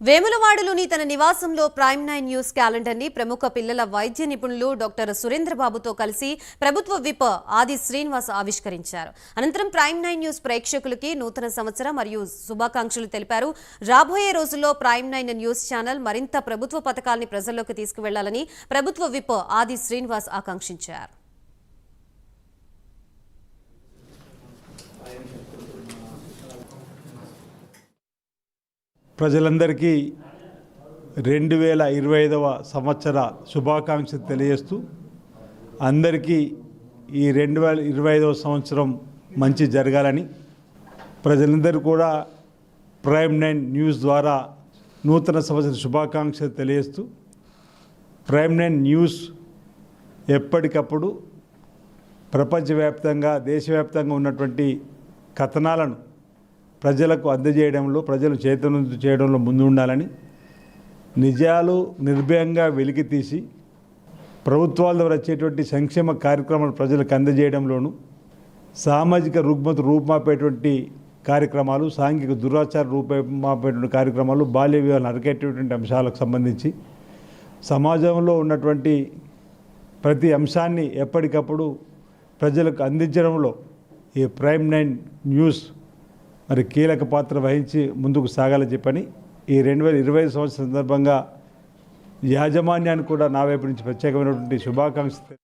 వేములవాడలోని తన నివాసంలో prime nine news క్యాలెండర్ని ప్రముఖ పిల్లల వైద్య నిపుణులు డాక్టర్ సురేంద్రబాబుతో కలిసి ప్రభుత్వ విప్ ఆది శ్రీనివాస్ ఆవిష్కరించారు. అనంతరం ప్రైమ్ నైన్ న్యూస్ ప్రేక్షకులకి నూతన సంవత్సరం మరియు శుభాకాంక్షలు తెలిపారు. రాబోయే రోజుల్లో ప్రైమ్ నైన్ న్యూస్ ఛానల్ మరింత ప్రభుత్వ పథకాల్ని ప్రజల్లోకి తీసుకువెళ్ళాలని ప్రభుత్వ విప్ ఆది శ్రీనివాస్ ఆకాంక్షించారు. ప్రజలందరికీ రెండు వేల ఇరవై ఐదవ సంవత్సర శుభాకాంక్షలు తెలియజేస్తూ అందరికీ ఈ రెండు వేల ఇరవై ఐదవ సంవత్సరం మంచి జరగాలని ప్రజలందరూ కూడా ప్రైమ్ నైన్ న్యూస్ ద్వారా నూతన సంవత్సర శుభాకాంక్షలు తెలియజేస్తూ ప్రైమ్ నైన్ న్యూస్ ఎప్పటికప్పుడు ప్రపంచవ్యాప్తంగా దేశవ్యాప్తంగా ఉన్నటువంటి కథనాలను ప్రజలకు అందజేయడంలో ప్రజలు చైతన్యం చేయడంలో ముందు ఉండాలని నిజాలు నిర్భయంగా వెలికి తీసి ప్రభుత్వాల ద్వారా వచ్చేటువంటి సంక్షేమ కార్యక్రమాలు ప్రజలకు అందజేయడంలోను సామాజిక రుగ్మత రూపుమాపేటువంటి కార్యక్రమాలు సాంఘిక దురాచార రూపమాపేటువంటి కార్యక్రమాలు బాల్య వివాహాలను అరికేటటువంటి అంశాలకు సంబంధించి సమాజంలో ఉన్నటువంటి ప్రతి అంశాన్ని ఎప్పటికప్పుడు ప్రజలకు అందించడంలో ఈ ప్రైమ్ నైన్ న్యూస్ మరి కీలక పాత్ర వహించి ముందుకు సాగాలని చెప్పని ఈ రెండు వేల ఇరవై ఐదు సంవత్సరం సందర్భంగా యాజమాన్యాన్ని కూడా నా వైపు నుంచి ప్రత్యేకమైనటువంటి శుభాకాంక్షలు